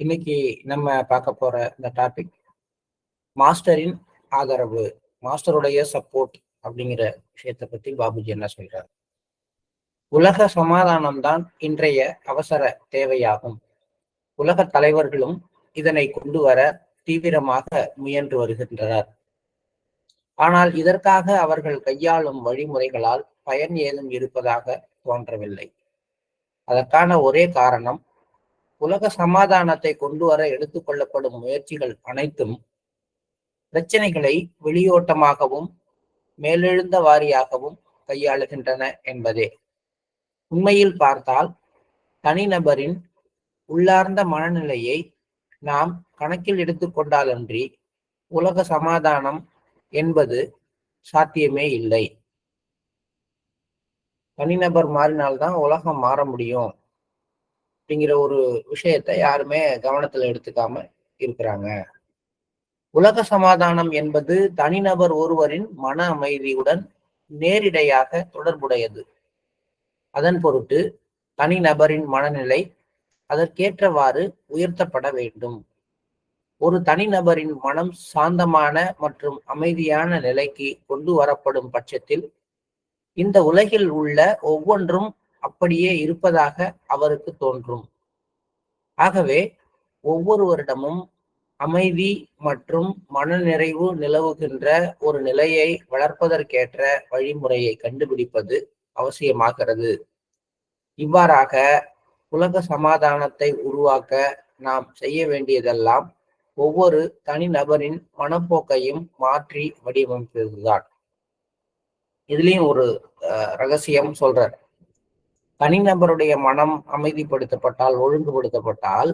இன்னைக்கு நம்ம பார்க்க போற இந்த டாபிக் மாஸ்டரின் ஆதரவு மாஸ்டருடைய சப்போர்ட் அப்படிங்கிற விஷயத்தை பத்தி பாபுஜி என்ன சொல்றாரு? உலக சமாதானம் தான் இன்றைய அவசர தேவையாகும். உலக தலைவர்களும் இதனை கொண்டு வர தீவிரமாக முயன்று வருகின்றனர். ஆனால் இதற்காக அவர்கள் கையாளும் வழிமுறைகளால் பயன் ஏதும் இருப்பதாக தோன்றவில்லை. அதற்கான ஒரே காரணம் உலக சமாதானத்தை கொண்டு வர எடுத்துக்கொள்ளப்படும் முயற்சிகள் அனைத்தும் பிரச்சனைகளை வெளியோட்டமாகவும் மேலெழுந்த வாரியாகவும் கையாளுகின்றன என்பதே. உண்மையில் பார்த்தால் தனிநபரின் உள்ளார்ந்த மனநிலையை நாம் கணக்கில் எடுத்துக்கொண்டாலன்றி உலக சமாதானம் என்பது சாத்தியமே இல்லை. தனிநபர் மாறினால்தான் உலகம் மாற முடியும். அப்படிங்கிற ஒரு விஷயத்தை யாருமே கவனத்துல எடுத்துக்காம இருக்கிறாங்க. உலக சமாதானம் என்பது தனிநபர் ஒருவரின் மன அமைதியுடன் நேரிடையாக தொடர்புடையது. அதன் பொருட்டு தனிநபரின் மனநிலை அதற்கேற்றவாறு உயர்த்தப்பட வேண்டும். ஒரு தனிநபரின் மனம் சாந்தமான மற்றும் அமைதியான நிலைக்கு கொண்டு வரப்படும் பட்சத்தில் இந்த உலகில் உள்ள ஒவ்வொன்றும் அப்படியே இருப்பதாக அவருக்கு தோன்றும். ஆகவே ஒவ்வொருவரிடமும் அமைதி மற்றும் மனநிறைவு நிலவுகின்ற ஒரு நிலையை வளர்ப்பதற்கேற்ற வழிமுறையை கண்டுபிடிப்பது அவசியமாகிறது. இவ்வாறாக உலக சமாதானத்தை உருவாக்க நாம் செய்ய வேண்டியதெல்லாம் ஒவ்வொரு தனிநபரின் மனப்போக்கையும் மாற்றி வடிவமைப்பதுதான். இதுலயும் ஒரு ரகசியம் சொல்றார். தனிநபருடைய மனம் அமைதிப்படுத்தப்பட்டால் ஒழுங்குபடுத்தப்பட்டால்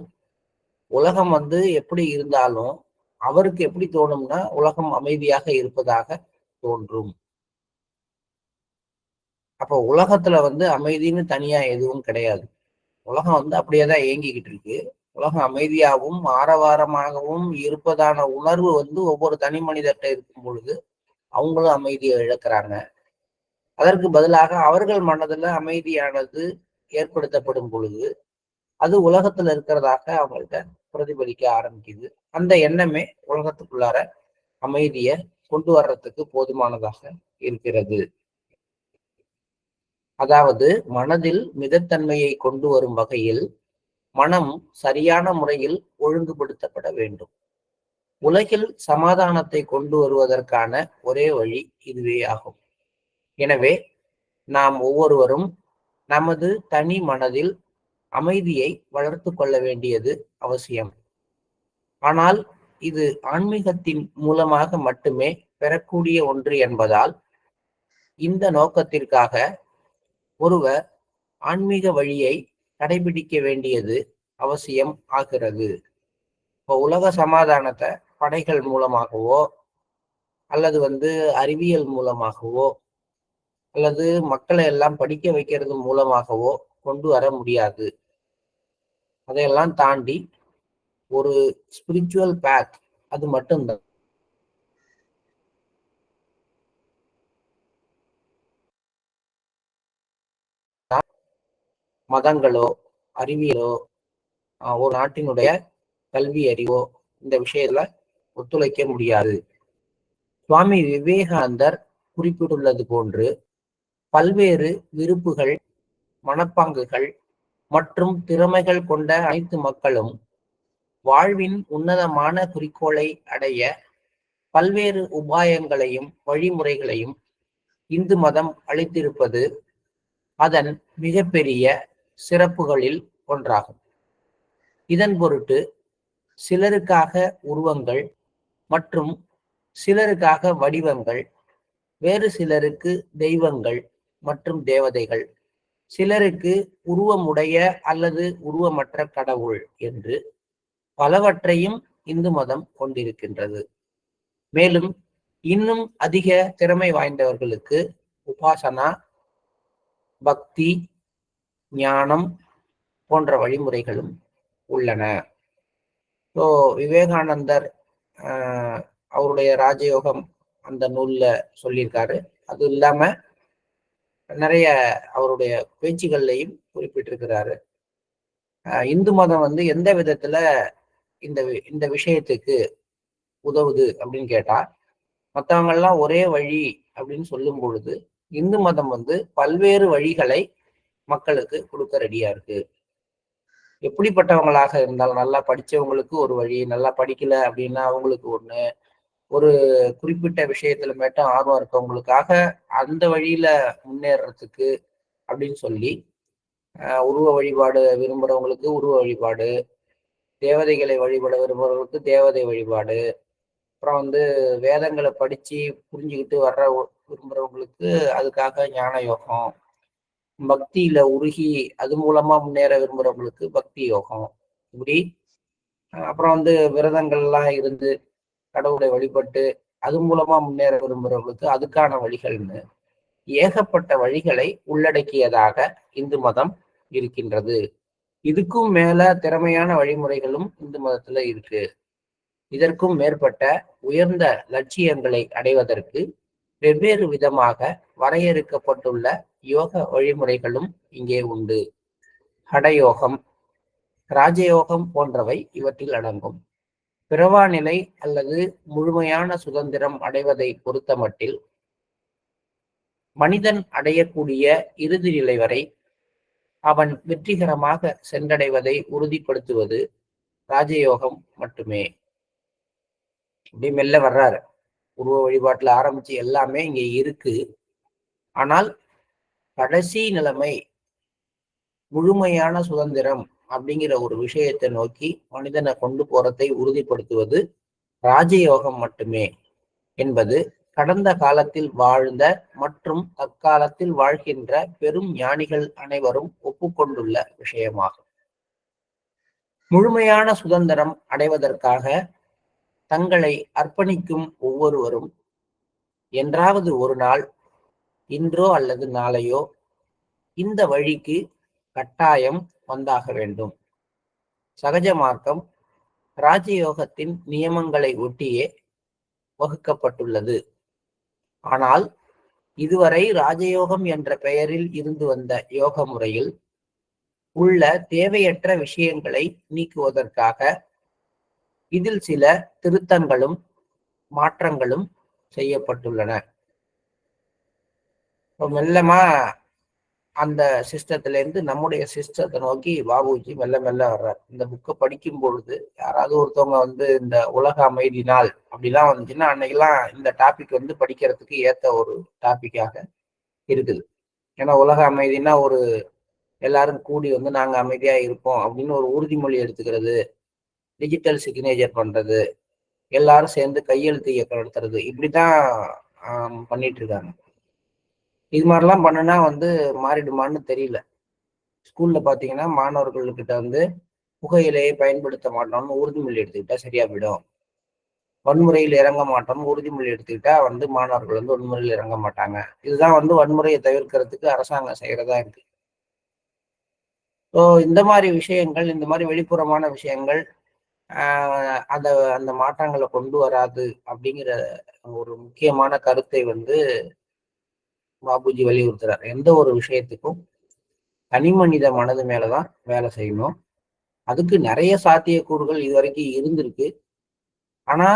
உலகம் வந்து எப்படி இருந்தாலும் அவருக்கு எப்படி தோணும்னா உலகம் அமைதியாக இருப்பதாக தோன்றும். அப்போ உலகத்துல வந்து அமைதின்னு தனியா எதுவும் கிடையாது. உலகம் வந்து அப்படியேதான் இயங்கிக்கிட்டு இருக்கு. உலகம் அமைதியாகவும் ஆரவாரமாகவும் இருப்பதான உணர்வு வந்து ஒவ்வொரு தனி மனிதர்கிட்ட இருக்கும் பொழுது அவங்களும் அமைதியை இழக்கிறாங்க. அதற்கு பதிலாக அவர்கள் மனதுல அமைதியானது ஏற்படுத்தப்படும் பொழுது அது உலகத்துல இருக்கிறதாக அவங்கள்ட்ட பிரதிபலிக்க ஆரம்பிக்குது. அந்த எண்ணமே உலகத்துக்குள்ளார அமைதிய கொண்டு வர்றதுக்கு போதுமானதாக இருக்கிறது. அதாவது மனதில் மிதத்தன்மையை கொண்டு வரும் வகையில் மனம் சரியான முறையில் ஒழுங்குபடுத்தப்பட வேண்டும். உலகில் சமாதானத்தை கொண்டு வருவதற்கான ஒரே வழி இதுவே ஆகும். எனவே நாம் ஒவ்வொருவரும் நமது தனி மனதில் அமைதியை வளர்த்து கொள்ள வேண்டியது அவசியம். ஆனால் இது ஆன்மீகத்தின் மூலமாக மட்டுமே பெறக்கூடிய ஒன்று என்பதால் இந்த நோக்கத்திற்காக ஒருவர் ஆன்மீக வழியை கடைபிடிக்க வேண்டியது அவசியம் ஆகிறது. இப்போ உலக சமாதானத்தை படைகள் மூலமாகவோ அல்லது வந்து அறிவியல் மூலமாகவோ அல்லது மக்களை எல்லாம் படிக்க வைக்கிறது மூலமாகவோ கொண்டு வர முடியாது. அதையெல்லாம் தாண்டி ஒரு ஸ்பிரிச்சுவல் பேத் அது மட்டும்தான். மதங்களோ அறிவியலோ ஒரு நாட்டினுடைய கல்வி அறிவோ இந்த விஷயத்துல ஒத்துழைக்க முடியாது. சுவாமி விவேகானந்தர் குறிப்பிட்டுள்ளது போன்று பல்வேறு விருப்புகள் மனப்பாங்குகள் மற்றும் திறமைகள் கொண்ட அனைத்து மக்களும் வாழ்வின் உன்னதமான குறிக்கோளை அடைய பல்வேறு உபாயங்களையும் வழிமுறைகளையும் இந்து மதம் அளித்திருப்பது அதன் மிகப்பெரிய சிறப்புகளில் ஒன்றாகும். இதன் பொருட்டு சிலருக்காக உருவங்கள் மற்றும் சிலருக்காக வடிவங்கள் வேறு சிலருக்கு தெய்வங்கள் மற்றும் தேவதைகள். சிலருக்கு உருவமுடைய அல்லது உருவமற்ற கடவுள் என்று பலவற்றையும் இந்து மதம் கொண்டிருக்கின்றது. மேலும் இன்னும் அதிக திறமை வாய்ந்தவர்களுக்கு உபாசனா பக்தி ஞானம் போன்ற வழிமுறைகளும் உள்ளன. ஸோ விவேகானந்தர் அவருடைய ராஜயோகம் அந்த நூல்ல சொல்லியிருக்காரு. அது இல்லாம நிறைய அவருடைய பேச்சுகள்லையும் குறிப்பிட்டிருக்கிறாரு. இந்து மதம் வந்து எந்த விதத்துல இந்த இந்த விஷயத்துக்கு உதவுது அப்படின்னு கேட்டா மற்றவங்கெல்லாம் ஒரே வழி அப்படின்னு சொல்லும் பொழுது இந்து மதம் வந்து பல்வேறு வழிகளை மக்களுக்கு கொடுக்க ரெடியா இருக்கு. எப்படிப்பட்டவங்களாக இருந்தாலும் நல்லா படிச்சவங்களுக்கு ஒரு வழி நல்லா படிக்கல அப்படின்னா அவங்களுக்கு ஒண்ணு ஒரு குறிப்பிட்ட விஷயத்துல மட்டும் ஆர்வம் இருக்கவங்களுக்காக அந்த வழியில முன்னேறதுக்கு அப்படின்னு சொல்லி உருவ வழிபாடு விரும்புறவங்களுக்கு உருவ வழிபாடு தேவதைகளை வழிபட விரும்புறவங்களுக்கு தேவதை வழிபாடு அப்புறம் வந்து வேதங்களை படிச்சு புரிஞ்சுக்கிட்டு வர்ற விரும்புறவங்களுக்கு அதுக்காக ஞான யோகம் பக்தியில உருகி அது மூலமா முன்னேற விரும்புறவங்களுக்கு பக்தி யோகம் இப்படி. அப்புறம் வந்து விரதங்கள்லாம் இருந்து கடவுளை வழிபட்டு அது மூலமா முன்னேற விரும்புகிறவங்களுக்கு அதுக்கான வழிகள்னு. ஏகப்பட்ட வழிகளை உள்ளடக்கியதாக இந்து மதம் இருக்கின்றது. இதுக்கும் மேல திறமையான வழிமுறைகளும் இந்து மதத்துல இருக்கு. இதற்கும் மேற்பட்ட உயர்ந்த லட்சியங்களை அடைவதற்கு வெவ்வேறு விதமாக வரையறுக்கப்பட்டுள்ள யோக வழிமுறைகளும் இங்கே உண்டு. ஹடயோகம் ராஜயோகம் போன்றவை இவற்றில் அடங்கும். பிறவா நிலை அல்லது முழுமையான சுதந்திரம் அடைவதை பொறுத்தமட்டில் மனிதன் அடையக்கூடிய இறுதி நிலை வரை அவன் வெற்றிகரமாக சென்றடைவதை உறுதிப்படுத்துவது ராஜயோகம் மட்டுமே. இப்படி மெல்ல வர்றாரு. உருவ வழிபாட்டுல ஆரம்பிச்சு எல்லாமே இங்க இருக்கு. ஆனால் கடைசி நிலைமை முழுமையான சுதந்திரம் அப்படிங்கிற ஒரு விஷயத்தை நோக்கி மனிதனை கொண்டு போறதை உறுதிப்படுத்துவது ராஜயோகம் மட்டுமே என்பது கடந்த காலத்தில் வாழ்ந்த மற்றும் தற்காலத்தில் வாழ்கின்ற பெரும் ஞானிகள் அனைவரும் ஒப்புக்கொண்டுள்ள விஷயமாகும். முழுமையான சுதந்திரம் அடைவதற்காக தங்களை அர்ப்பணிக்கும் ஒவ்வொருவரும் என்றாவது ஒரு நாள் இன்றோ அல்லது நாளையோ இந்த வழிக்கு கட்டாயம் வந்தாக வேண்டும். சகஜ மார்க்கம் ராஜயோகத்தின் நியமங்களை ஒட்டியே வகுக்கப்பட்டுள்ளது. ஆனால் இதுவரை ராஜயோகம் என்ற பெயரில் இருந்து வந்த யோக முறையில் உள்ள தேவையற்ற விஷயங்களை நீக்குவதற்காக இதில் சில திருத்தங்களும் மாற்றங்களும் செய்யப்பட்டுள்ளன. மெல்லமா அந்த சிஸ்டத்துல இருந்து நம்முடைய சிஸ்டத்தை நோக்கி பாபுஜி மெல்ல மெல்ல வர்றார். இந்த புக்கை படிக்கும் பொழுது யாராவது ஒருத்தவங்க வந்து இந்த உலக அமைதி நாள் அப்படிலாம் வந்துச்சுன்னா அன்னைக்கெல்லாம் இந்த டாபிக் வந்து படிக்கிறதுக்கு ஏத்த ஒரு டாபிக்காக இருக்குது. ஏன்னா உலக அமைதினா ஒரு எல்லாரும் கூடி வந்து நாங்க அமைதியா இருப்போம் அப்படின்னு ஒரு உறுதிமொழி எடுத்துக்கிறது டிஜிட்டல் சிக்னேச்சர் பண்றது எல்லாரும் சேர்ந்து கையெழுத்து இயக்கம் நடத்துறது இப்படிதான் பண்ணிட்டு இருக்காங்க. இது மாதிரிலாம் பண்ணுனா வந்து மாறிடுமான்னு தெரியல. ஸ்கூல்ல பாத்தீங்கன்னா மாணவர்கள்கிட்ட வந்து புகையிலையை பயன்படுத்த மாட்டோம்னு உறுதிமொழி எடுத்துக்கிட்டா சரியா போயிடும். வன்முறையில் இறங்க மாட்டோம்னு உறுதிமொழி எடுத்துக்கிட்டா வந்து மாணவர்கள் வந்து வன்முறையில் இறங்க மாட்டாங்க. இதுதான் வந்து வன்முறையை தவிர்க்கிறதுக்கு அரசாங்கம் செய்யறதா இருக்கு. ஸோ இந்த மாதிரி விஷயங்கள் இந்த மாதிரி வெளிப்புறமான விஷயங்கள் அந்த அந்த மாற்றங்களை கொண்டு வராது அப்படிங்கிற ஒரு முக்கியமான கருத்தை வந்து பாபுஜி வலியுறுத்துறார். எந்த ஒரு விஷயத்துக்கும் தனி மனித மனது மேலதான் வேலை செய்யணும். அதுக்கு நிறைய சாத்தியக்கூறுகள் இது வரைக்கும் இருந்திருக்கு. ஆனா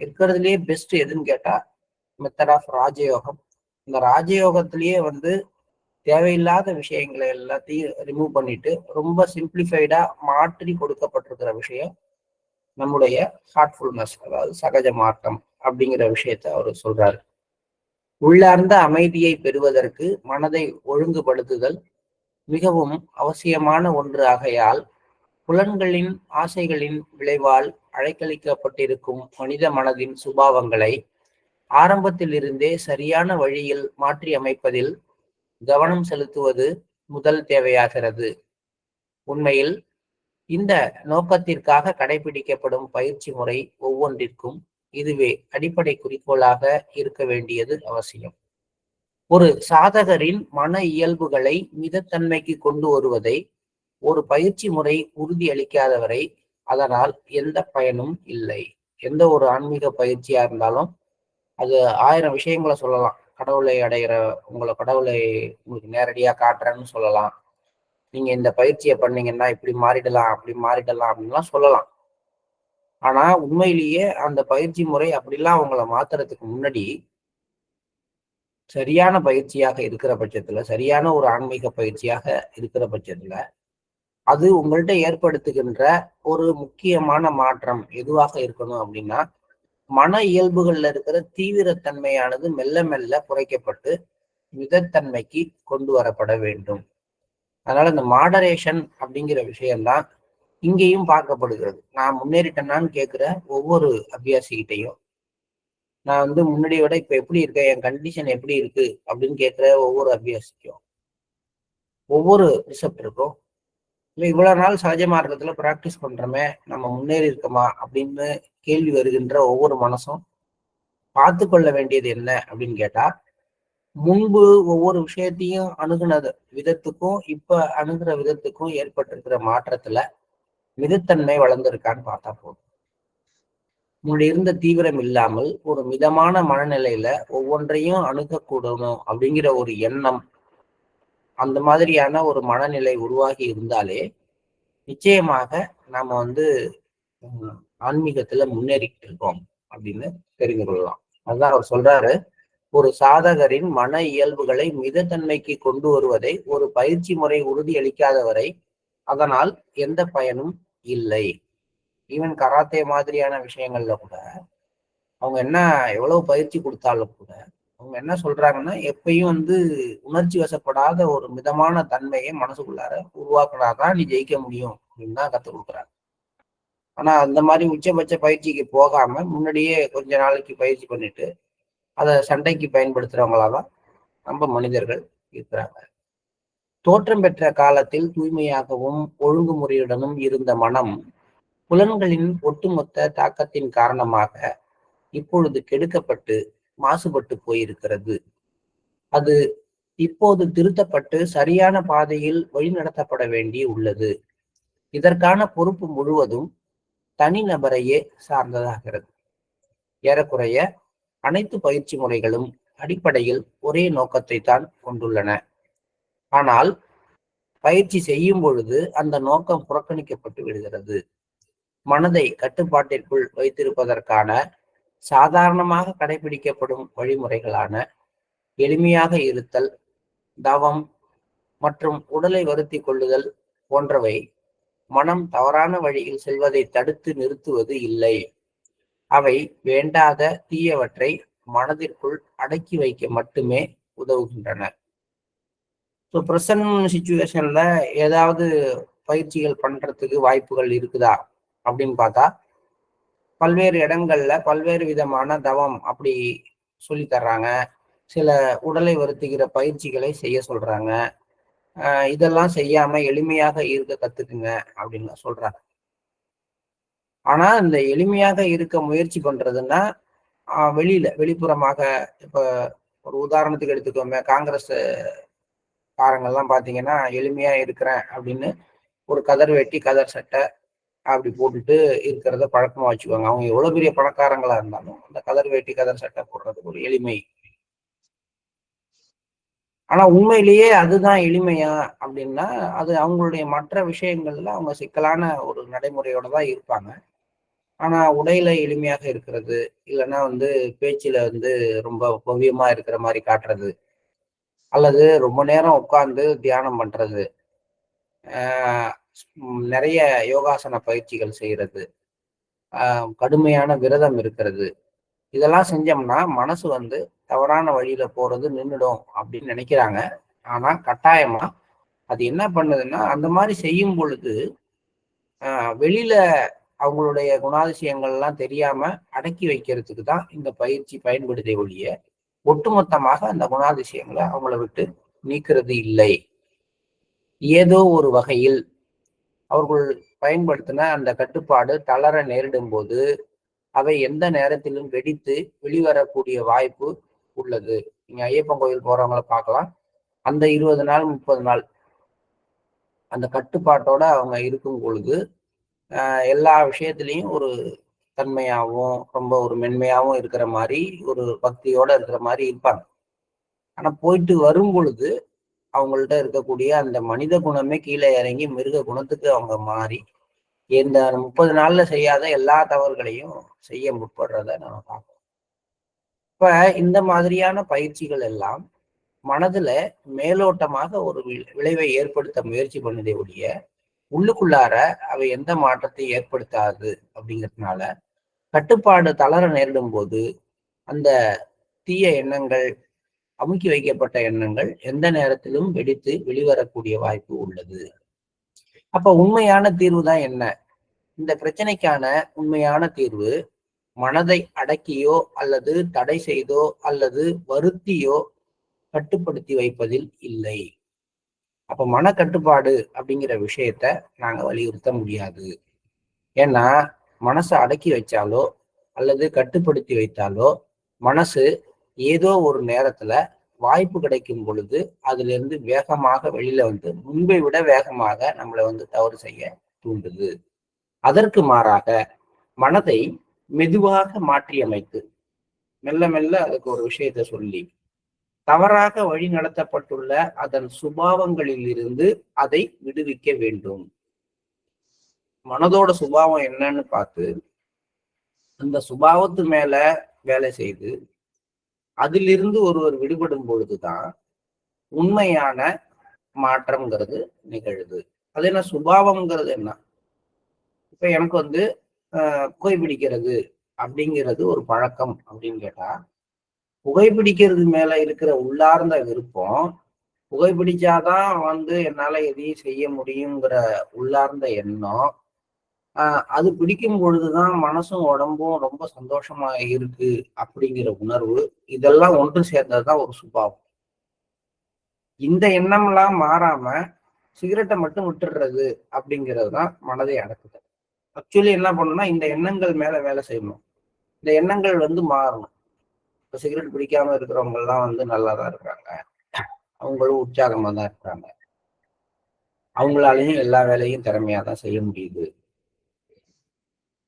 இருக்கிறதுலயே பெஸ்ட் எதுன்னு கேட்டா மெத்தட் ஆஃப் ராஜயோகம். இந்த ராஜயோகத்திலேயே வந்து தேவையில்லாத விஷயங்களை எல்லாத்தையும் ரிமூவ் பண்ணிட்டு ரொம்ப சிம்பிளிஃபைடா மாற்றி கொடுக்கப்பட்டிருக்கிற விஷயம் நம்முடைய ஹார்ட்ஃபுல்னஸ் அதாவது சகஜ மாற்றம் அப்படிங்கிற விஷயத்த அவர் சொல்றாரு. உள்ளார்ந்த அமைதியை பெறுவதற்கு மனதை ஒழுங்குபடுத்துதல் மிகவும் அவசியமான ஒன்று. ஆகையால் புலன்களின் ஆசைகளின் விளைவால் அழைக்களிக்கப்பட்டிருக்கும் மனித மனதின் சுபாவங்களை ஆரம்பத்திலிருந்தே சரியான வழியில் மாற்றி அமைப்பதில் கவனம் செலுத்துவது முதல் தேவையாகிறது. உண்மையில் இந்த நோக்கத்திற்காக கடைபிடிக்கப்படும் பயிற்சி முறை ஒவ்வொன்றிற்கும் இதுவே அடிப்படை குறிக்கோளாக இருக்க வேண்டியது அவசியம். ஒரு சாதகரின் மன இயல்புகளை மிதத்தன்மைக்கு கொண்டு வருவதை ஒரு பயிற்சி முறை உறுதியளிக்காதவரை அதனால் எந்த பயனும் இல்லை. எந்த ஒரு ஆன்மீக பயிற்சியா இருந்தாலும் அது ஆயிரம் விஷயங்களை சொல்லலாம். கடவுளை அடைகிற உங்களை கடவுளை உங்களுக்கு நேரடியா காட்டுறேன்னு சொல்லலாம். நீங்க இந்த பயிற்சியை பண்ணீங்கன்னா இப்படி மாறிடலாம் அப்படி மாறிடலாம் அப்படின்லாம் சொல்லலாம். ஆனா உண்மையிலேயே அந்த பயிற்சி முறை அப்படிலாம் அவங்கள மாத்துறதுக்கு முன்னாடி சரியான பயிற்சியாக இருக்கிற பட்சத்துல சரியான ஒரு ஆன்மீக பயிற்சியாக இருக்கிற பட்சத்துல அது உங்கள்கிட்ட ஏற்படுத்துகின்ற ஒரு முக்கியமான மாற்றம் எதுவாக இருக்கணும் அப்படின்னா மன இயல்புகள்ல இருக்கிற தீவிரத்தன்மையானது மெல்ல மெல்ல குறைக்கப்பட்டு மிதத்தன்மைக்கு கொண்டு வரப்பட வேண்டும். அதனால இந்த மாடரேஷன் அப்படிங்கிற விஷயம்தான் இங்கேயும் பார்க்கப்படுகிறது. நான் முன்னேறிட்டேனான்னு கேட்குற ஒவ்வொரு அபியாசிகிட்டையும். நான் வந்து முன்னாடியை விட இப்போ எப்படி இருக்கேன்? என் கண்டிஷன் எப்படி இருக்கு? அப்படின்னு கேட்குற ஒவ்வொரு அபியாசிக்கும். ஒவ்வொரு ரிசப்டருக்கும் இல்லை இவ்வளோ நாள் சகஜ மார்க்கத்தில் ப்ராக்டிஸ் பண்ணுறோமே நம்ம முன்னேறி இருக்கோமா? அப்படின்னு கேள்வி வருகின்ற ஒவ்வொரு மனசும் பார்த்து கொள்ள வேண்டியது என்ன அப்படின்னு கேட்டால் முன்பு ஒவ்வொரு விஷயத்தையும் அணுகுன விதத்துக்கும் இப்போ அணுகிற விதத்துக்கும் ஏற்பட்டிருக்கிற மாற்றத்தில் மிதத்தன்மை வளர்ந்திருக்கான்னு பார்த்தா போதும். முன்னாடி இருந்த தீவிரம் இல்லாமல் ஒரு மிதமான மனநிலையில ஒவ்வொன்றையும் அணுகக்கூடணும் அப்படிங்கிற ஒரு எண்ணம் அந்த மாதிரியான ஒரு மனநிலை உருவாகி இருந்தாலே நிச்சயமாக நாம வந்து ஆன்மீகத்துல முன்னேறிக்கிட்டு இருக்கோம் அப்படின்னு தெரிந்து கொள்ளலாம். அதுதான் அவர் சொல்றாரு. ஒரு சாதகரின் மன இயல்புகளை மிதத்தன்மைக்கு கொண்டு வருவதை ஒரு பயிற்சி முறை உறுதி அளிக்காத வரை அதனால் எந்த பயனும் இல்லை. ஈவன் கராத்தே மாதிரியான விஷயங்கள்ல கூட அவங்க என்ன எவ்வளவு பயிற்சி கொடுத்தாலும் கூட அவங்க என்ன சொல்றாங்கன்னா எப்பயும் வந்து உணர்ச்சி வசப்படாத ஒரு மிதமான தன்மையை மனசுக்குள்ளார உருவாக்குனாதான் நீ ஜெயிக்க முடியும் அப்படின்னு தான் கற்றுக் கொடுக்குறாங்க. ஆனா அந்த மாதிரி உச்சபட்ச பயிற்சிக்கு போகாம முன்னாடியே கொஞ்ச நாளைக்கு பயிற்சி பண்ணிட்டு அதை சண்டைக்கு பயன்படுத்துறவங்களாதான் நம்ம மனிதர்கள் இருக்கிறாங்க. தோற்றம் பெற்ற காலத்தில் தூய்மையாகவும் ஒழுங்குமுறையுடனும் இருந்த மனம் புலன்களின் ஒட்டுமொத்த தாக்கத்தின் காரணமாக இப்பொழுது கெடுக்கப்பட்டு மாசுபட்டு போயிருக்கிறது. அது இப்போது திருத்தப்பட்டு சரியான பாதையில் வழிநடத்தப்பட வேண்டி உள்ளது. இதற்கான பொறுப்பு முழுவதும் தனிநபரையே சார்ந்ததாகிறது. ஏறக்குறைய அனைத்து பயிற்சி முறைகளும் அடிப்படையில் ஒரே நோக்கத்தை தான் கொண்டுள்ளன. ஆனால் பயிற்சி செய்யும் பொழுது அந்த நோக்கம் புறக்கணிக்கப்பட்டு விடுகிறது. மனதை கட்டுப்பாட்டிற்குள் வைத்திருப்பதற்கான சாதாரணமாக கடைபிடிக்கப்படும் வழிமுறைகளான எளிமையாக இருத்தல் தவம் மற்றும் உடலை வருத்தி கொள்ளுதல் போன்றவை மனம் தவறான வழியில் செல்வதை தடுத்து நிறுத்துவது இல்லை. அவை வேண்டாத தீயவற்றை மனதிற்குள் அடக்கி வைக்க மட்டுமே உதவுகின்றன. ஸோ ப்ரெசன்ட் சுச்சுவேஷன்ல ஏதாவது பயிற்சிகள் பண்றதுக்கு வாய்ப்புகள் இருக்குதா? அப்படின்னு பார்த்தா பல்வேறு இடங்கள்ல பல்வேறு விதமான தவம் அப்படி சொல்லி தர்றாங்க. சில உடலை வருத்துகிற பயிற்சிகளை செய்ய சொல்றாங்க. இதெல்லாம் செய்யாம எளிமையாக இருக்க கத்துக்குங்க அப்படின்னு சொல்றாங்க. ஆனா இந்த எளிமையாக இருக்க முயற்சி பண்றதுன்னா வெளியில வெளிப்புறமாக இப்ப ஒரு உதாரணத்துக்கு எடுத்துக்கோமே காங்கிரஸ் காரங்கள்லாம் பார்த்தீங்கன்னா எளிமையா இருக்கிறேன் அப்படின்னு ஒரு கதர் வெட்டி கதர் சட்டை அப்படி போட்டுட்டு இருக்கிறத பழக்கமா வச்சுக்குவாங்க அவங்க எவ்வளவு பெரிய பணக்காரங்களா இருந்தாலும் அந்த கதர் வேட்டி கதர் சட்டை போடுறதுக்கு ஒரு எளிமை. ஆனா உண்மையிலேயே அதுதான் எளிமையா அப்படின்னா அது அவங்களுடைய மற்ற விஷயங்கள்ல அவங்க சிக்கலான ஒரு நடைமுறையோட தான் இருப்பாங்க. ஆனா உடையில எளிமையாக இருக்கிறது இல்லைன்னா வந்து பேச்சில வந்து ரொம்ப பவ்யமா இருக்கிற மாதிரி காட்டுறது அல்லது ரொம்ப நேரம் உட்கார்ந்து தியானம் பண்றது நிறைய யோகாசன பயிற்சிகள் செய்யறது கடுமையான விரதம் இருக்கிறது. இதெல்லாம் செஞ்சோம்னா மனசு வந்து தவறான வழியில போறது நின்றுடும் அப்படின்னு நினைக்கிறாங்க. ஆனா கட்டாயமா அது என்ன பண்ணுதுன்னா அந்த மாதிரி செய்யும் பொழுது வெளியில அவங்களுடைய குணாதிசயங்கள்லாம் தெரியாம அடக்கி வைக்கிறதுக்கு தான் இந்த பயிற்சி பயன்படுதே ஒழிய ஒட்டுமொத்தமாக அந்த குணாதிசயங்களை அவங்கள விட்டு நீக்கிறது இல்லை. ஏதோ ஒரு வகையில் அவர்கள் பயன்படுத்தின அந்த கட்டுப்பாடு தளர நேரிடும் போது அவை எந்த நேரத்திலும் வெடித்து வெளிவரக்கூடிய வாய்ப்பு உள்ளது. நீங்க ஐயப்பன் கோயில் போறவங்கள பார்க்கலாம். அந்த இருபது நாள் முப்பது நாள் அந்த கட்டுப்பாட்டோட அவங்க இருக்கும் பொழுது எல்லா விஷயத்திலையும் ஒரு தன்மையாகவும் ரொம்ப ஒரு மென்மையாகவும் இருக்கிற மாதிரி ஒரு பக்தியோட இருக்கிற மாதிரி இருப்பாங்க. ஆனா போயிட்டு வரும் பொழுது அவங்கள்ட்ட இருக்கக்கூடிய அந்த மனித குணமே கீழே இறங்கி மிருக குணத்துக்கு அவங்க மாறி இந்த முப்பது நாள்ல செய்யாத எல்லா தவறுகளையும் செய்ய முற்படுறத நம்ம பார்க்கணும் இப்ப இந்த மாதிரியான பயிற்சிகள் எல்லாம் மனதுல மேலோட்டமாக ஒரு விளைவை ஏற்படுத்த முயற்சி பண்ணதே ஒழிய உள்ளுக்குள்ளார அவை எந்த மாற்றத்தை ஏற்படுத்தாது அப்படிங்கிறதுனால கட்டுப்பாடு தளர நேரிடும் போது அந்த தீய எண்ணங்கள் அமுக்கி வைக்கப்பட்ட எண்ணங்கள் எந்த நேரத்திலும் வெடித்து வெளிவரக்கூடிய வாய்ப்பு உள்ளது. அப்ப உண்மையான தீர்வு தான் என்ன? இந்த பிரச்சனைக்கான உண்மையான தீர்வு மனதை அடக்கியோ அல்லது தடை செய்தோ அல்லது வருத்தியோ கட்டுப்படுத்தி வைப்பதில் இல்லை. அப்ப மன கட்டுப்பாடு அப்படிங்கிற விஷயத்த நாங்க வலியுறுத்த முடியாது. ஏன்னா மனசை அடக்கி வச்சாலோ அல்லது கட்டுப்படுத்தி வைத்தாலோ மனசு ஏதோ ஒரு நேரத்துல வாய்ப்பு கிடைக்கும் பொழுது அதுல இருந்து வேகமாக வெளியில வந்து முன்பை விட வேகமாக நம்மளை வந்து தவறு செய்ய தூண்டுது. அதற்கு மாறாக மனதை மெதுவாக மாற்றியமைத்து மெல்ல மெல்ல அதுக்கு ஒரு விஷயத்த சொல்லி தவறாக வழி நடத்தப்பட்டுள்ள அதன் சுபாவங்களில் இருந்து அதை விடுவிக்க வேண்டும். மனதோட சுபாவம் என்னன்னு பார்த்து அந்த சுபாவத்து மேல வேலை செய்து அதிலிருந்து ஒருவர் விடுபடும் பொழுதுதான் உண்மையான மாற்றம்ங்கிறது நிகழுது. அது என்ன? சுபாவம்ங்கிறது என்ன? இப்ப எனக்கு வந்து புகைப்பிடிக்கிறது அப்படிங்கிறது ஒரு பழக்கம் அப்படின்னு கேட்டா புகைப்பிடிக்கிறது மேல இருக்கிற உள்ளார்ந்த விருப்பம் புகைப்பிடிச்சாதான் வந்து என்னால எதையும் செய்ய முடியுங்கிற உள்ளார்ந்த எண்ணம் அது பிடிக்கும் பொழுதுதான் மனசும் உடம்பும் ரொம்ப சந்தோஷமா இருக்கு அப்படிங்கிற உணர்வு. இதெல்லாம் ஒன்று சேர்ந்ததுதான் ஒரு சுபாவம். இந்த எண்ணம்லாம் மாறாம சிகரெட்டை மட்டும் விட்டுடுறது அப்படிங்கிறது தான் மனதை அடக்குது. ஆக்சுவலி என்ன பண்ணணும்னா இந்த எண்ணங்கள் மேல வேலை செய்யணும். இந்த எண்ணங்கள் வந்து மாறணும். இப்போ சிகரெட் பிடிக்காம இருக்கிறவங்க எல்லாம் வந்து நல்லா தான் இருக்கிறாங்க. அவங்களும் உற்சாகமா தான் இருக்கிறாங்க. அவங்களாலையும் எல்லா வேலையும் திறமையா தான் செய்ய முடியுது.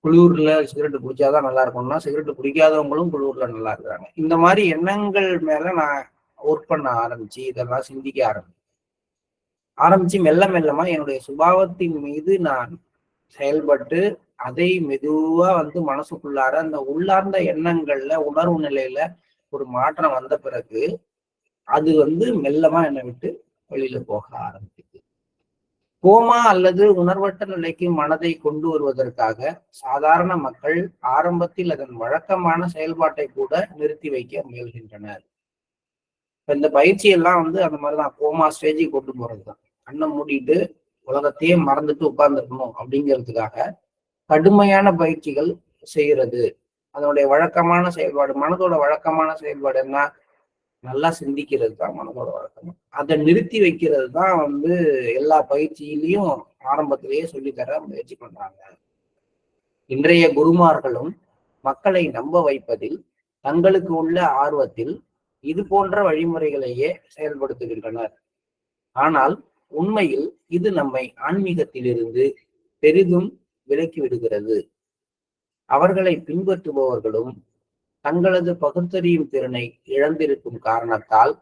குளிர்ல சிகரெட் குடிச்சாதான் நல்லா இருக்கும்னா சிகரெட் குடிக்காதவங்களும் குளிர்ல நல்லா இருக்கிறாங்க இந்த மாதிரி எண்ணங்கள் மேல நான் ஒர்க் பண்ண ஆரம்பிச்சு இதெல்லாம் சிந்திக்க ஆரம்பிச்சு ஆரம்பிச்சு மெல்ல மெல்லமா என்னுடைய சுபாவத்தின் மீது நான் செயல்பட்டு அதை மெதுவா வந்து மனசுக்குள்ளார அந்த உள்ளார்ந்த எண்ணங்கள்ல உணர்வு நிலையில ஒரு மாற்றம் வந்த பிறகு அது வந்து மெல்லமா என்னை விட்டு வெளியில போக ஆரம்பிச்சு கோமா அல்லது உணர்வற்ற நிலைக்கு மனதை கொண்டு வருவதற்காக சாதாரண மக்கள் ஆரம்பத்தில் அதன் வழக்கமான செயல்பாட்டை கூட நிறுத்தி வைக்க முயல்கின்றனர். இந்த பயிற்சி எல்லாம் வந்து அந்த மாதிரிதான் கோமா ஸ்டேஜுக்கு கொண்டு போறதுதான். கண்ணை மூடிட்டு உலகத்தையே மறந்துட்டு உட்கார்ந்துருக்கணும் அப்படிங்கிறதுக்காக கடுமையான பயிற்சிகள் செய்கிறது அதனுடைய வழக்கமான செயல்பாடு மனதோட வழக்கமான செயல்பாடு என்ன? நல்லா சிந்திக்கிறது தான் மனதோட வழக்கம். அதை நிறுத்தி வைக்கிறது தான் வந்து எல்லா பயிற்சியிலையும் ஆரம்பத்திலேயே சொல்லித்தர முயற்சி பண்றாங்க. இன்றைய குருமார்களும் மக்களை நம்ப வைப்பதில் தங்களுக்கு உள்ள ஆர்வத்தில் இது போன்ற வழிமுறைகளையே செயல்படுத்துகின்றனர். ஆனால் உண்மையில் இது நம்மை ஆன்மீகத்திலிருந்து பெரிதும் விலக்கி விடுகிறது. அவர்களை பின்பற்றுபவர்களும் தங்களது பகுத்தறியும் திறனை இழந்திருக்கும் காரணத்தால்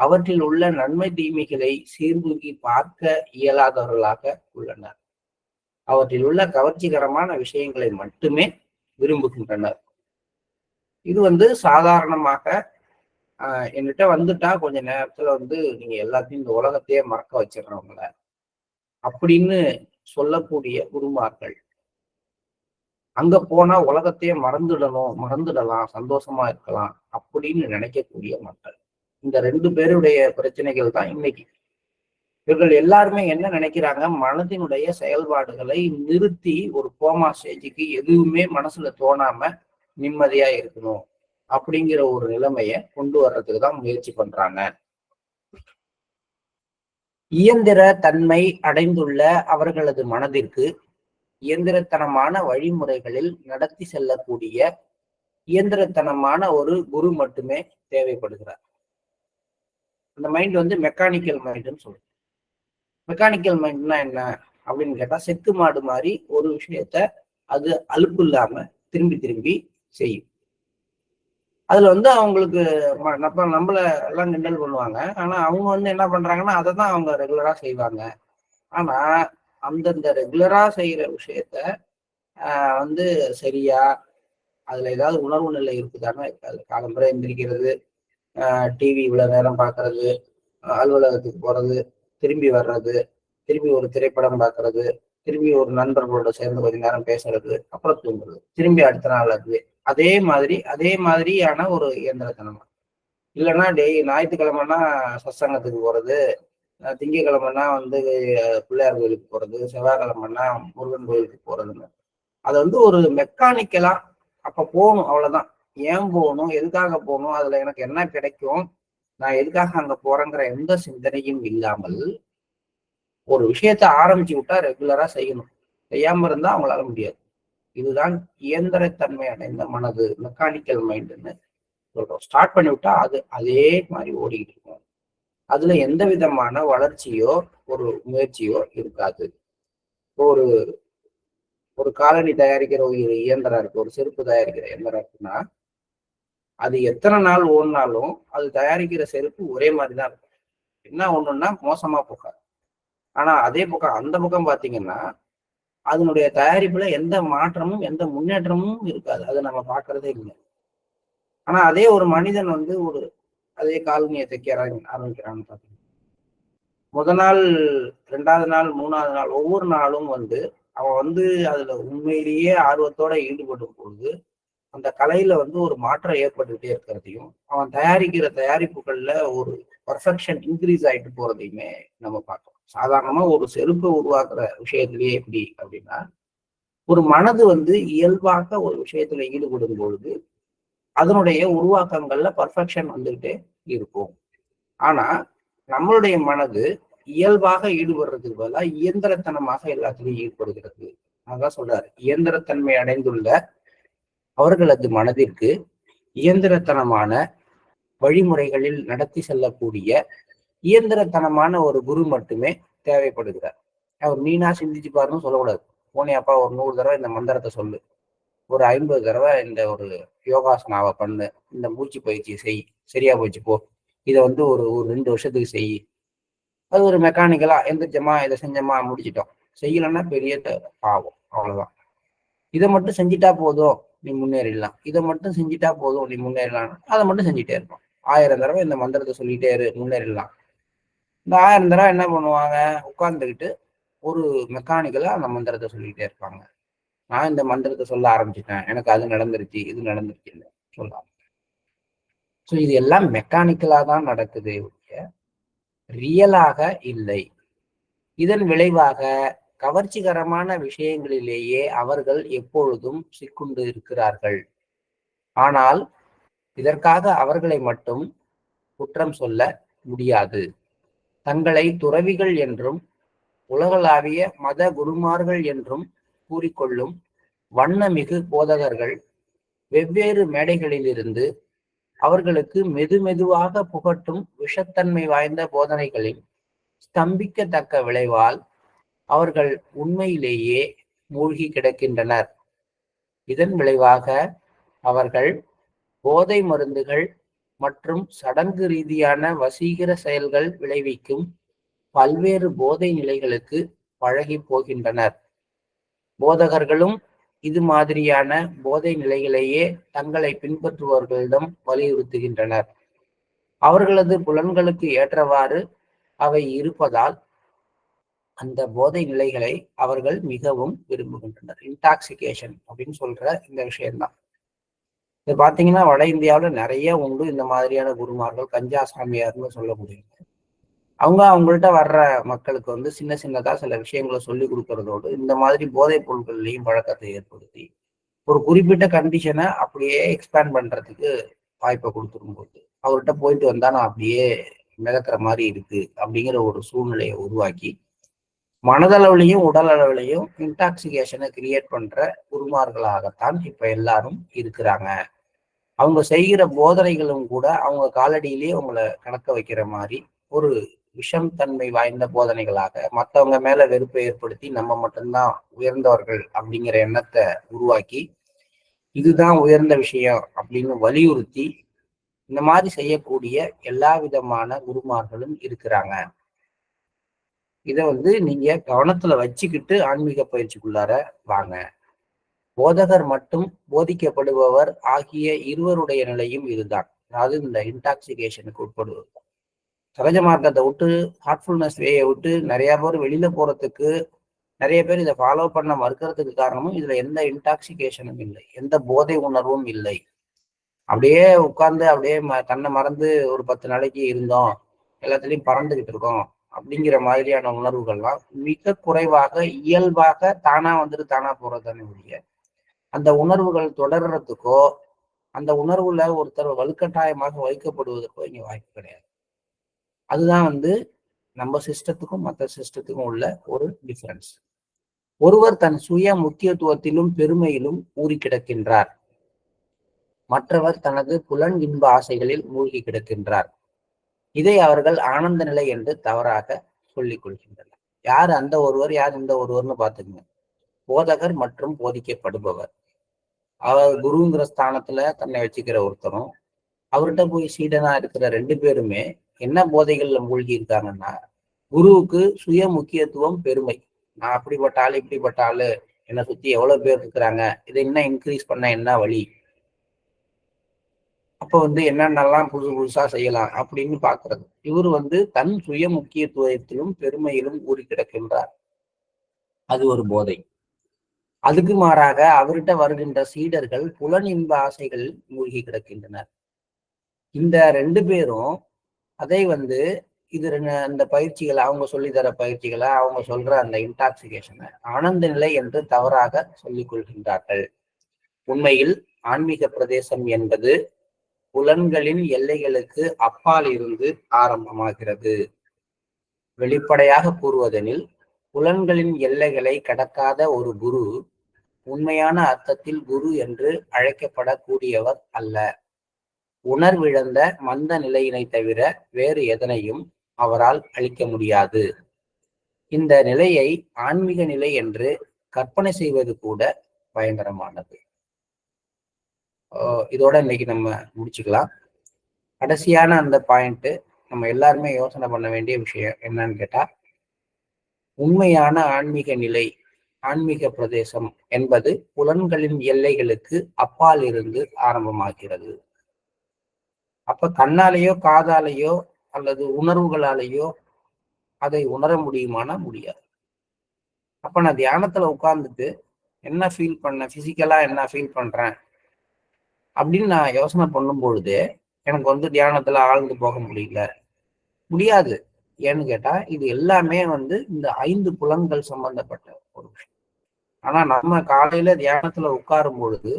அவற்றில் உள்ள நன்மை தீமைகளை சீர்தூக்கி பார்க்க இயலாதவர்களாக உள்ளனர். அவற்றில் உள்ள கவர்ச்சிகரமான விஷயங்களை மட்டுமே விரும்புகின்றனர். இது வந்து சாதாரணமாக என்கிட்ட வந்துட்டா கொஞ்ச நேரத்துல வந்து நீங்க எல்லாத்தையும் இந்த உலகத்தையே மறக்க வச்சிடறவங்கள. அப்படின்னு சொல்லக்கூடிய குருமார்கள். அங்க போனா உலகத்தையே மறந்துடணும் மறந்துடலாம் சந்தோஷமா இருக்கலாம் அப்படின்னு நினைக்கக்கூடிய மக்கள். இந்த ரெண்டு பேருடைய பிரச்சனைகள் தான் இன்னைக்கு. இவர்கள் எல்லாருமே என்ன நினைக்கிறாங்க? மனதினுடைய செயல்பாடுகளை நிறுத்தி ஒரு கோமா ஸ்டேஜுக்கு எதுவுமே மனசுல தோணாம நிம்மதியா இருக்கணும் அப்படிங்கிற ஒரு நிலைமைய கொண்டு வர்றதுக்கு தான் முயற்சி பண்றாங்க. இயந்திர தன்மை அடைந்துள்ள அவர்களது மனதிற்கு இயந்திரத்தனமான வழிமுறைகளில் நடத்தி செல்லக்கூடிய இயந்திரத்தனமான ஒரு குரு மட்டுமே தேவைப்படுகிறார். அந்த மைண்ட் வந்து மெக்கானிக்கல் மைண்டுன்னு சொல்லுவோம். மெக்கானிக்கல் மைண்ட்னா என்ன அப்படின்னு கேட்டா செக்கு மாடு மாதிரி ஒரு விஷயத்த அது அலுப்பு இல்லாம திரும்பி திரும்பி செய்யும். அதுல வந்து அவங்களுக்கு நம்ம நம்மள எல்லாம் கிண்டல் பண்ணுவாங்க. ஆனா அவங்க வந்து என்ன பண்றாங்கன்னா அதை தான் அவங்க ரெகுலரா செய்வாங்க. ஆனா அந்தந்த ரெகுலரா செய்யற விஷயத்த வந்து சரியா அதுல ஏதாவது உணர்வு நிலை இருக்குதானா இருக்காது காலம்புரை எந்திரிக்கிறது டிவி இவ்வளவு நேரம் பாக்குறது அலுவலகத்துக்கு போறது திரும்பி வர்றது திரும்பி ஒரு திரைப்படம் பார்க்கறது திரும்பி ஒரு நண்பர்களோட சேர்ந்து கொஞ்ச நேரம் பேசுறது அப்புறம் தூங்குறது திரும்பி அடுத்த நாள் அது அதே மாதிரி அதே மாதிரியான ஒரு இயந்திரத்தனமா. இல்லைன்னா டெய் ஞாயிற்றுக்கிழமைனா சத்சங்கத்துக்கு போறது திங்கக்கிழமைனா வந்து பிள்ளையார் கோயிலுக்கு போறது செவ்வாய்க்கிழமைனா முருகன் கோயிலுக்கு போறதுன்னு அது வந்து ஒரு மெக்கானிக்கலா அப்ப போகணும் அவ்வளவுதான். ஏன் போகணும் எதுக்காக போகணும் அதுல எனக்கு என்ன கிடைக்கும் நான் எதுக்காக அங்க போறேங்கிற எந்த சிந்தனையும் இல்லாமல் ஒரு விஷயத்த ஆரம்பிச்சு விட்டா ரெகுலரா செய்யணும். செய்யாம இருந்தா அவங்களால முடியாது. இதுதான் இயந்திரத்தன்மை அடைந்த மனது மெக்கானிக்கல் மைண்டுன்னு சொல்றோம். ஸ்டார்ட் பண்ணி விட்டா அது அதே மாதிரி ஓடிக்கிட்டு இருக்கும். அதுல எந்த விதமான வளர்ச்சியோ ஒரு முயற்சியோ இருக்காது. ஒரு ஒரு காலனி தயாரிக்கிற ஒரு இயந்திரம் இருக்கு ஒரு செருப்பு தயாரிக்கிற இயந்திரம் இருக்குன்னா அது எத்தனை நாள் ஓடினாலும் அது தயாரிக்கிற செருப்பு ஒரே மாதிரி தான் இருக்கும். என்ன ஒண்ணுன்னா மோசமா போக்காது ஆனா அதே பக்கம் அந்த பக்கம் பாத்தீங்கன்னா அதனுடைய தயாரிப்புல எந்த மாற்றமும் எந்த முன்னேற்றமும் இருக்காது. அதை நம்ம பாக்குறதே இல்லை. ஆனா அதே ஒரு மனிதன் வந்து ஒரு அதே காலனியை தைக்க ஆரம்பிக்கிறான்னு பார்த்தீங்கன்னா முத நாள் ரெண்டாவது நாள் மூணாவது நாள் ஒவ்வொரு நாளும் வந்து அவன் வந்து அதுல உண்மையிலேயே ஆர்வத்தோட ஈடுபடும் பொழுது அந்த கலையில வந்து ஒரு மாற்றம் ஏற்பட்டுக்கிட்டே இருக்கிறதையும் அவன் தயாரிக்கிற தயாரிப்புகள்ல ஒரு பர்ஃபெக்ஷன் இன்க்ரீஸ் ஆயிட்டு போறதையுமே நம்ம பார்க்கலாம் சாதாரணமா ஒரு செருப்பை உருவாக்குற விஷயத்திலேயே எப்படி அப்படின்னா ஒரு மனது வந்து இயல்பாக ஒரு விஷயத்துல ஈடுபடும் பொழுது அதனுடைய உருவாக்கங்கள்ல பர்ஃபெக்ஷன் வந்துகிட்டே இருக்கும். ஆனா நம்மளுடைய மனது இயல்பாக ஈடுபடுறதுக்கு பதிலாக இயந்திரத்தனமாக எல்லாத்திலையும் ஈடுபடுகிறது. அதான் சொல்றாரு. இயந்திரத்தன்மை அடைந்துள்ள அவர்களது மனதிற்கு இயந்திரத்தனமான வழிமுறைகளில் நடத்தி செல்லக்கூடிய இயந்திரத்தனமான ஒரு குரு மட்டுமே தேவைப்படுகிறார். அவர் நீனா சிந்திச்சு பாருன்னு சொல்லக்கூடாது. போனே அப்பா ஒரு நூறு தடவை இந்த மந்திரத்தை சொல்லு. ஒரு ஐம்பது தடவை இந்த ஒரு யோகாசனாவை பண்ணு. இந்த மூச்சு பயிற்சியை செய். சரியா போச்சு போ. இதை வந்து ஒரு ஒரு ரெண்டு வருஷத்துக்கு செய். அது ஒரு மெக்கானிக்கலா எந்திரிச்சமா இதை செஞ்சமா முடிச்சிட்டோம். செய்யலன்னா பெரிய ஆகும் அவ்வளவுதான். இதை மட்டும் செஞ்சிட்டா போதும் நீ முன்னேறிடலாம். இதை மட்டும் செஞ்சிட்டா போதும் நீ முன்னேறலாம். அதை மட்டும் செஞ்சுட்டே இருப்போம். ஆயிரம் தடவை இந்த மந்திரத்தை சொல்லிட்டே இரு முன்னேறிடலாம். இந்த ஆயிரம் தடவை என்ன பண்ணுவாங்க? உட்கார்ந்துக்கிட்டு ஒரு மெக்கானிக்கலா அந்த மந்திரத்தை சொல்லிட்டே இருப்பாங்க. நான் இந்த மந்திரத்தை சொல்ல ஆரம்பிச்சிட்டேன். எனக்கு அது நடந்துருச்சு இது நடந்துருச்சு இல்லை. ஸோ இது எல்லாம் மெக்கானிக்கலாக தான் நடக்குது ரியலாக இல்லை. இதன் விளைவாக கவர்ச்சிகரமான விஷயங்களிலேயே அவர்கள் எப்பொழுதும் சிக்குண்டு இருக்கிறார்கள். ஆனால் இதற்காக அவர்களை மட்டும் குற்றம் சொல்ல முடியாது. தங்களை துறவிகள் என்றும் உலகளாவிய மத குருமார்கள் என்றும் கூறிக்கொள்ளும் வண்ணமிகு போதகர்கள் வெவ்வேறு மேடைகளிலிருந்து அவர்களுக்கு மெது மெதுவாக புகட்டும் விஷத்தன்மை வாய்ந்த போதனைகளின் ஸ்தம்பிக்கத்தக்க விளைவால் அவர்கள் உண்மையிலேயே மூழ்கி கிடக்கின்றனர். இதன் விளைவாக அவர்கள் போதை மருந்துகள் மற்றும் சடங்கு ரீதியான வசீகர செயல்கள் விளைவிக்கும் பல்வேறு போதை நிலைகளுக்கு பழகி போகின்றனர். போதகர்களும் இது மாதிரியான போதை நிலைகளையே தங்களை பின்பற்றுபவர்களிடம் வலியுறுத்துகின்றனர். அவர்களது புலன்களுக்கு ஏற்றவாறு அவை இருப்பதால் அந்த போதை நிலைகளை அவர்கள் மிகவும் விரும்புகின்றனர். இன்டாக்சிகேஷன் அப்படின்னு சொல்ற இந்த விஷயம்தான். இது பாத்தீங்கன்னா வட இந்தியாவில் நிறைய உண்டு. இந்த மாதிரியான குருமார்கள் கஞ்சா சாமியார்னு முடியும் அவங்க அவங்கள்ட்ட வர்ற மக்களுக்கு வந்து சின்ன சின்னதா சில விஷயங்களை சொல்லி கொடுக்கறதோடு இந்த மாதிரி போதைப் பொருட்கள்லையும் பழக்கத்தை ஏற்படுத்தி ஒரு குறிப்பிட்ட கண்டிஷனை அப்படியே எக்ஸ்பேண்ட் பண்றதுக்கு வாய்ப்பை கொடுத்துரும் போது அவர்கிட்ட போயிட்டு வந்தா நான் அப்படியே மிதக்கிற மாதிரி இருக்கு அப்படிங்கிற ஒரு சூழ்நிலையை உருவாக்கி மனதளவுலையும் உடல் அளவுலையும் இன்டாக்சிகேஷனை கிரியேட் பண்ற குருமார்களாகத்தான் இப்ப எல்லாரும் இருக்கிறாங்க. அவங்க செய்கிற போதனைகளும் கூட அவங்க காலடியிலேயே அவங்கள கணக்க வைக்கிற மாதிரி ஒரு விஷம் தன்மை வாய்ந்த போதனைகளாக மற்றவங்க மேல வெறுப்பை ஏற்படுத்தி நம்ம மட்டும்தான் உயர்ந்தவர்கள் அப்படிங்கிற எண்ணத்தை உருவாக்கி இதுதான் உயர்ந்த விஷயம் அப்படின்னு வலியுறுத்தி இந்த மாதிரி செய்யக்கூடிய எல்லா விதமான குருமார்களும் இருக்கிறாங்க. இதை வந்து நீங்க கவனத்துல வச்சுக்கிட்டு ஆன்மீக பயிற்சிக்குள்ளார வாங்க. போதகர் மட்டும் போதிக்கப்படுபவர் ஆகிய இருவருடைய நிலையும் இதுதான். அதாவது இந்த இன்டாக்சிகேஷனுக்கு உட்படுவது சகஜ மார்க்கத்தை விட்டு ஹார்ட்ஃபுல்னஸ் வேயை விட்டு நிறைய பேர் வெளியில போறதுக்கு நிறைய பேர் இதை ஃபாலோ பண்ண மறுக்கிறதுக்கு காரணமும் இதுல எந்த இன்டாக்சிகேஷனும் இல்லை எந்த போதை உணர்வும் இல்லை. அப்படியே உட்கார்ந்து அப்படியே ம தன்னை மறந்து ஒரு பத்து நாளைக்கு இருந்தோம் எல்லாத்துலயும் பறந்துகிட்டு இருக்கோம் அப்படிங்கிற மாதிரியான உணர்வுகள்லாம் மிக குறைவாக இயல்பாக தானா வந்துட்டு தானா போறதுதானே ஒழிய அந்த உணர்வுகள் தொடர்றதுக்கோ அந்த உணர்வுல ஒருத்தர் வலுக்கட்டாயமாக வைக்கப்படுவதற்கோ இங்க வாய்ப்பு கிடையாது. அதுதான் வந்து நம்ம சிஸ்டத்துக்கும் மற்ற சிஸ்டத்துக்கும் உள்ள ஒரு டிஃபரன்ஸ் ஒருவர் தன் சுய முக்கியத்துவத்திலும் பெருமையிலும் ஊறி கிடக்கின்றார். மற்றவர் தனது புலன் இன்ப ஆசைகளில் மூழ்கி கிடக்கின்றார். இதை அவர்கள் ஆனந்த நிலை என்று தவறாக சொல்லிக் கொள்கின்றனர். யார் அந்த ஒருவர் யார் இந்த ஒருவர்னு பார்த்துக்கங்க. போதகர் மற்றும் போதிக்கப்படுபவர். அவர் குருங்கிற ஸ்தானத்துல தன்னை வச்சுக்கிற ஒருத்தரும் அவர்கிட்ட போய் சீடனா இருக்கிற ரெண்டு பேருமே என்ன போதைகள்ல மூழ்கி இருக்காங்கன்னா குருவுக்கு சுய முக்கியத்துவம் பெருமை. நான் அப்படிப்பட்ட ஆள் இப்படிப்பட்ட ஆளு என்னை சுத்தி எவ்வளவு பேர் இருக்கிறாங்க இதை இன்னும் இன்க்ரீஸ் பண்ண என்ன வழி? அப்ப வந்து என்னென்னலாம் புதுசு புதுசா செய்யலாம் அப்படின்னு பாக்குறது இவர் வந்து தன் சுய முக்கியத்துவத்திலும் பெருமையிலும் ஊறி கிடக்கின்றார். அது ஒரு போதை. அதுக்கு மாறாக அவர்கிட்ட வருகின்ற சீடர்கள் புலன் இன்ப ஆசைகள் மூழ்கி கிடக்கின்றனர். இந்த ரெண்டு பேரும் அதை வந்து இது அந்த பயிற்சிகளை அவங்க சொல்லி தர பயிற்சிகளை அவங்க சொல்ற அந்த இன்டாக்சிகேஷனை ஆனந்த நிலை என்று தவறாக சொல்லிக் கொள்கின்றார்கள். உண்மையில் ஆன்மீக பிரதேசம் என்பது புலன்களின் எல்லைகளுக்கு அப்பால் இருந்து ஆரம்பமாகிறது. வெளிப்படையாக கூறுவதெனில் புலன்களின் எல்லைகளை கடக்காத ஒரு குரு உண்மையான அர்த்தத்தில் குரு என்று அழைக்கப்படக்கூடியவர் அல்ல. உணர்விழந்த மந்த நிலையினை தவிர வேறு எதனையும் அவரால் அளிக்க முடியாது. இந்த நிலையை ஆன்மீக நிலை என்று கற்பனை செய்வது கூட பயங்கரமானது. இதோட இன்னைக்கு நம்ம முடிச்சுக்கலாம். கடைசியான அந்த பாயிண்ட் நம்ம எல்லாருமே யோசனை பண்ண வேண்டிய விஷயம் என்னன்னு கேட்டா உண்மையான ஆன்மீக நிலை ஆன்மீக பிரதேசம் என்பது புலன்களின் எல்லைகளுக்கு அப்பால் இருந்து ஆரம்பமாகிறது. அப்ப கண்ணாலேயோ காதாலேயோ அல்லது உணர்வுகளாலேயோ அதை உணர முடியுமானா முடியாது. அப்ப நான் தியானத்துல உட்கார்ந்துட்டு என்ன ஃபீல் பண்ண பிசிக்கலா என்ன ஃபீல் பண்றேன் அப்படின்னு நான் யோசனை பண்ணும் பொழுது எனக்கு வந்து தியானத்துல ஆழ்ந்து போக முடியல. முடியாது. ஏன்னு கேட்டா இது எல்லாமே வந்து இந்த ஐந்து புலன்கள் சம்பந்தப்பட்ட ஒரு விஷயம். ஆனா நம்ம காலையில தியானத்துல உட்காரும் பொழுது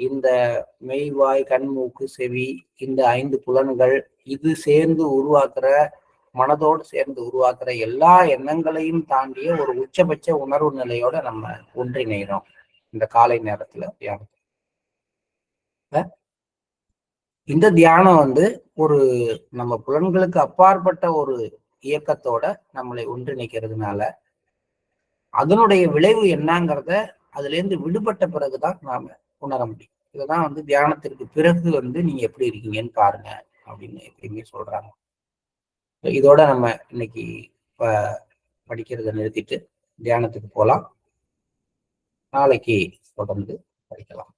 இந்த மெய்வாய் கண்மூக்கு செவி இந்த ஐந்து புலன்கள் இது சேர்ந்து உருவாக்குற மனதோடு சேர்ந்து உருவாக்குற எல்லா எண்ணங்களையும் தாண்டிய ஒரு உச்சபட்ச உணர்வு நிலையோட நம்ம ஒன்றிணைகிறோம் இந்த காலை நேரத்துல தியானம். இந்த தியானம் வந்து ஒரு நம்ம புலன்களுக்கு அப்பாற்பட்ட ஒரு இயக்கத்தோட நம்மளை ஒன்றிணைக்கிறதுனால அதனுடைய விளைவு என்னங்கிறத அதுல இருந்து விடுபட்ட பிறகுதான் நாம உணர முடியும். இதுதான் வந்து தியானத்திற்கு பிறகு வந்து நீங்க எப்படி இருக்கீங்கன்னு பாருங்க அப்படின்னு எப்பயுமே சொல்றாங்க. இதோட நம்ம இன்னைக்கு படிக்கிறத நிறுத்திட்டு தியானத்துக்கு போகலாம் நாளைக்கு தொடர்ந்து படிக்கலாம்.